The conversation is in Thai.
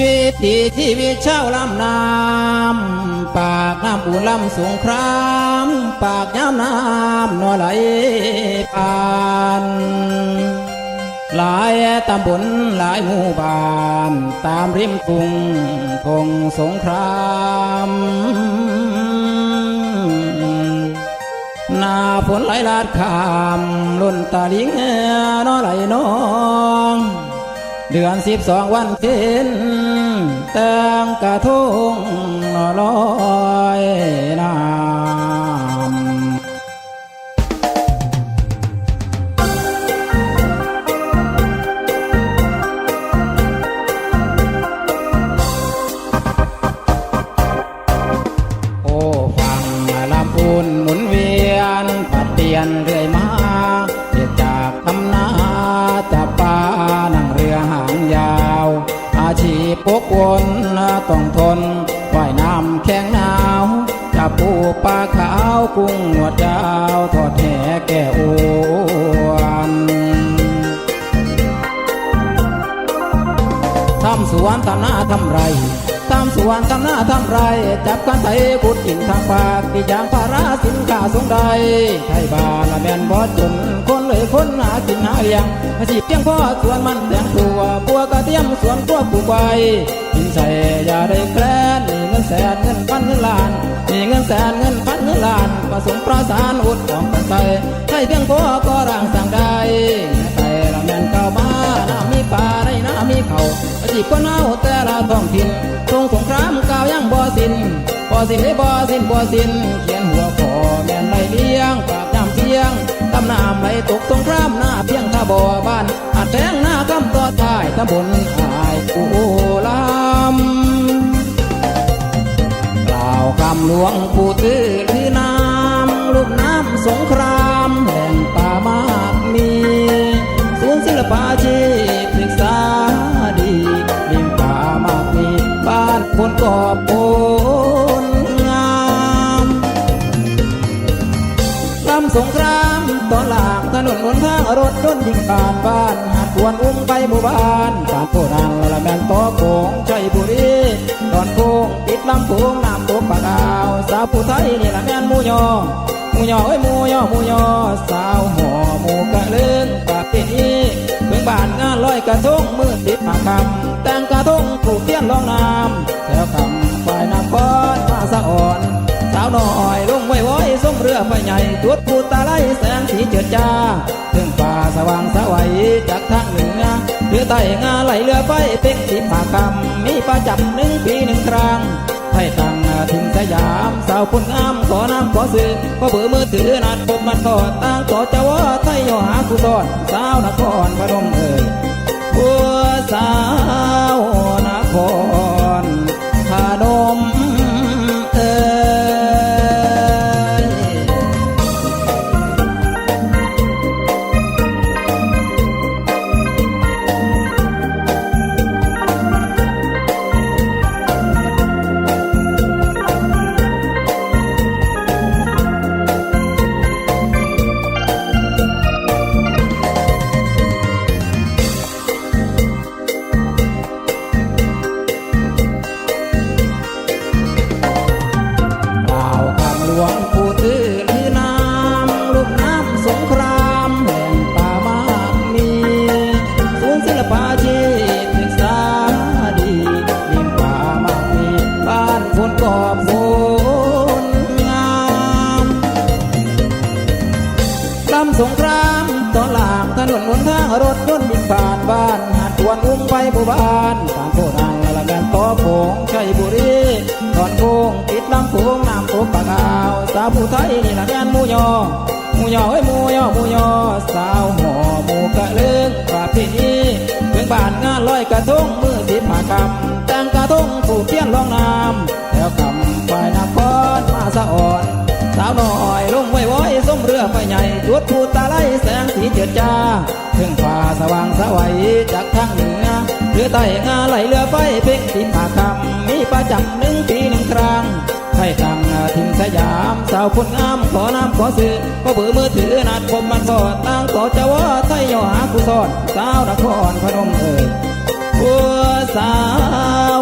วิถีชีวิตชาวลำน้ำปากน้ำปูลำสงคราม ปากย้ำน้ำนัวไหลผ่านหลายตำบลหลายหมู่บ้าน ตามริมทุ่งทงสงครามนาฝนไหลลาดขามล้นตาลิงนอไหลน้อง เดือนสิบสองวันเพ็ญแตงกระทุ่งลอยนา ปกวนต้องทนว่ายน้ำแข็งหนาวจับปูปลาขาวกุ้งหนวดาวทอดแหแก่อ้วนทำสวนทำนาทำไร สวนทำนาทำไร จับกันไถขุดกินทางปากปียางปลาราสินค้าสงใดไทยบาละแมนบอดจนคนเลยคนหากินหาเลี้ยงอาชีพเพียงพ่อสวนมันแต่งตัวปัวกระเทียมสวนกัวปลูกไว้กินใส่อย่าได้แคลนมีเงินแสนเงินพันเงินล้านมีเงินแสนเงินพันเงินล้านผสมประสานอุดของกันใส่ให้เพียงพ่อก็ร่างสั่งได้ไทยละแมนเก่ามาน้ำมีป่าในน้ำมีเขาอาชีพคนเอาแต่ละท้องถิ่นทรง บ่สิ้นบ่สิ้นบ่สิ้นเขียนหัวขอแม่นไรเลี้ยงปราบยามเที่ยงตำน้ำไหลตกสงครามหน้าเพียงท่าบ่อบ้านอาจแทงหน้าคำต่อท้ายตำบลอายกูลำกล่าวคำหลวงผู้ตื้อคือน้ำลูกน้ำสงครามแห่งป่ามากมีศูนย์ศิลปาชี รถยนต์ยิงผ่านบ้านหาดควรอุ้มไปหมู่บ้านการโพนางละแมนต่อโงชัยบุรีตอนโกงติดลำโพงน้ำตกปากอ่าวสาวผู้ไทยนี่ละแมนหมูยอหมูยอเอ้ยหมูยอหมูยอสาวหอหมูกะเลื่องปากเป็นนี้เมืองบ้านงานลอยกระทงมือติดผาคำแต่งกระทงผูกเตี้ยนรองน้ำแถวคำฝ่ายน้ำก้อนมาสะอ่อน สาวน้อยลงไว้ไว้ส่งเรือไฟใหญ่จุดพูตา ลัยแสงสีเจิดจ้าเครื่องป่าสว่างสวัยจากทางเหนือเรือไต่งาไหลเรือไฟเป็กสีผากำมีประจับหนึ่งปีหนึ่งครั้งไทยตังถึงสยาม สาวคนงามขอน้ำขอซื้อขอเบอร์มือถือนัดพบมันกอดตั้งขอเจ้าว่าไทยโยหากุศลสาวนคร กอบโนงามลำสงครามตอนหลางถนนหนทางรถยนต์วิ่งผ่านบ้านหาดวนอุ้มไปหมู่บ้านตามโพนางละแมนต่อโผงชัยบุรีตอนโค้งติดลำโพงน้ำตกปากอ่าวสาวผู้ไทยนี่ละแมนมูยอมูยอเอ้ยมูยอมูยอสาวหมอมูกะเลื่องประเพณีเมืองบ้านงานลอยกระทงมือติดผ้ากำแต่งกระ อ่อนสาวน้อยลงไว้ไว้ส้มเรือไฟใหญ่จุดพูตาไล่แสงสีเจิดจ้าถึงฟ้าสว่างสวัยจากทางเหนือเรือไต่งาไหลเรือไฟเพ่งสีผาคำมีประจำหนึ่งปีหนึ่งครั้งไทยตั้งทิมสยามสาวคนงามขอน้ำขอซื้อก็เบื่อมือถือนัดพมมันสอดตั้งขอจ้าว่าไทยย่อหากุศลสาวนครพนมเอ่ยบัวสสาว